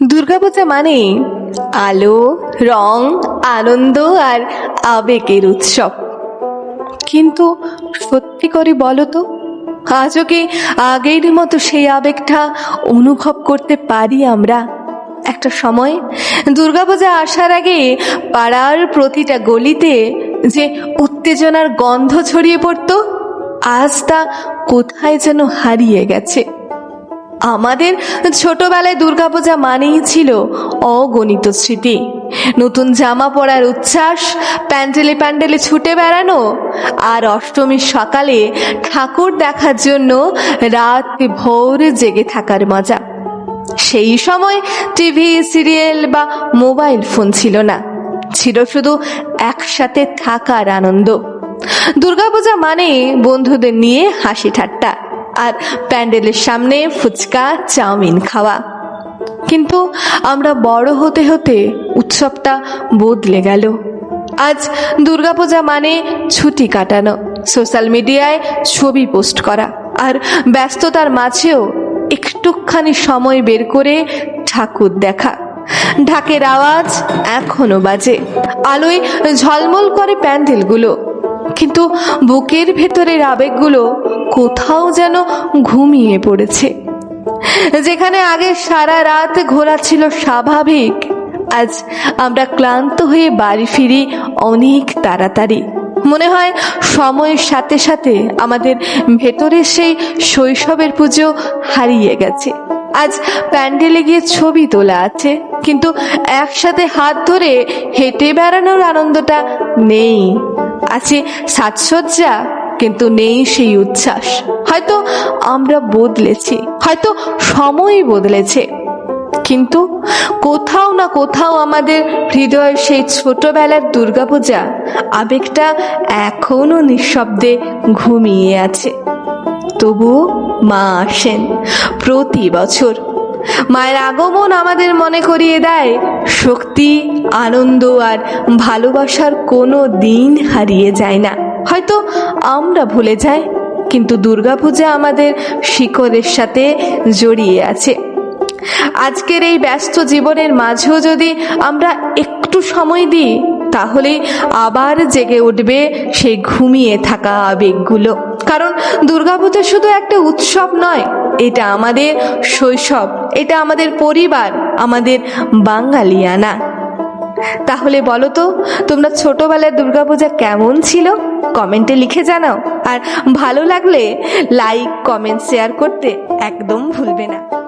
দুর্গাপূজা মানে আলো, রং, আনন্দ আর আবেগের উৎসব। কিন্তু সত্যি করে বলো তো, আজও কি আগের মতো সেই আবেগটা অনুভব করতে পারি আমরা? একটা সময় দুর্গাপূজা আসার আগে পাড়ার প্রতিটা গলিতে যে উত্তেজনার গন্ধ ছড়িয়ে পড়তো, আজ তা কোথায় যেন হারিয়ে গেছে। আমাদের ছোটবেলায় দুর্গাপূজা মানেই ছিল অগণিত স্মৃতি। নতুন জামা পরার উচ্ছ্বাস, প্যান্ডেলে প্যান্ডেলে ছুটে বেড়ানো, আর অষ্টমীর সকালে ঠাকুর দেখার জন্য রাত ভোর জেগে থাকার মজা। সেই সময় টিভি, সিরিয়াল বা মোবাইল ফোন ছিল না। ছিল শুধু একসাথে থাকার আনন্দ। দুর্গাপূজা মানে বন্ধুদের নিয়ে হাসি ঠাট্টা। আর প্যান্ডেলের সামনে ফুচকা, চাউমিন খাওয়া। কিন্তু আমরা বড় হতে হতে উৎসবটা বদলে গেল। আজ দুর্গাপূজা মানে ছুটি কাটানো, সোশ্যাল মিডিয়ায় ছবি পোস্ট করা আর ব্যস্ততার মাঝেও একটুখানি সময় বের করে ঠাকুর দেখা। ঢাকের আওয়াজ এখনও বাজে। আলোয় ঝলমল করে প্যান্ডেলগুলো। কিন্তু বুকের ভেতরের আবেগগুলো কোথাও যেন ঘুমিয়ে পড়েছে। যেখানে আগে সারা রাত ঘোরা ছিল স্বাভাবিক, আজ আমরা ক্লান্ত হয়ে বাড়ি ফিরি অনেক তাড়াতাড়ি। মনে হয় সময়ের সাথে সাথে আমাদের ভেতরে সেই শৈশবের পুজো হারিয়ে গেছে। আজ প্যান্ডেলে গিয়ে ছবি তোলা আছে, কিন্তু একসাথে হাত ধরে হেঁটে বেড়ানোর আনন্দটা নেই। আছে সাজসজ্জা, কিন্তু নেই সেই উচ্ছ্বাস। হয়তো আমরা বদলেছি, হয়তো সময় বদলেছে, কিন্তু কোথাও না কোথাও আমাদের হৃদয়ের সেই ছোটবেলার দুর্গাপূজা আবেগটা এখনও নিঃশব্দে ঘুমিয়ে আছে। তবুও মা আসেন প্রতি বছর। মায়ের আগমন আমাদের মনে করিয়ে দেয়। শক্তি, আনন্দ আর ভালোবাসার কোনো দিন হারিয়ে যায় না। হয়তো আমরা ভুলে যাই, কিন্তু দুর্গাপূজা আমাদের শিকড়ের সাথে জড়িয়ে আছে। আজকের এই ব্যস্ত জীবনের মাঝেও যদি আমরা একটু সময় দিই, তাহলে আবার জেগে উঠবে সেই ঘুমিয়ে থাকা আবেগগুলো। কারণ দুর্গাপূজা শুধু একটা উৎসব নয়, এটা আমাদের শৈশব, এটা আমাদের পরিবার, আমাদের বাঙালিয়ানা। তাহলে বলো তো, তোমরা ছোটোবেলায় দুর্গাপূজা কেমন ছিল? কমেন্টে লিখে জানাও। আর ভালো লাগলে লাইক, কমেন্ট, শেয়ার করতে একদম ভুলবে না।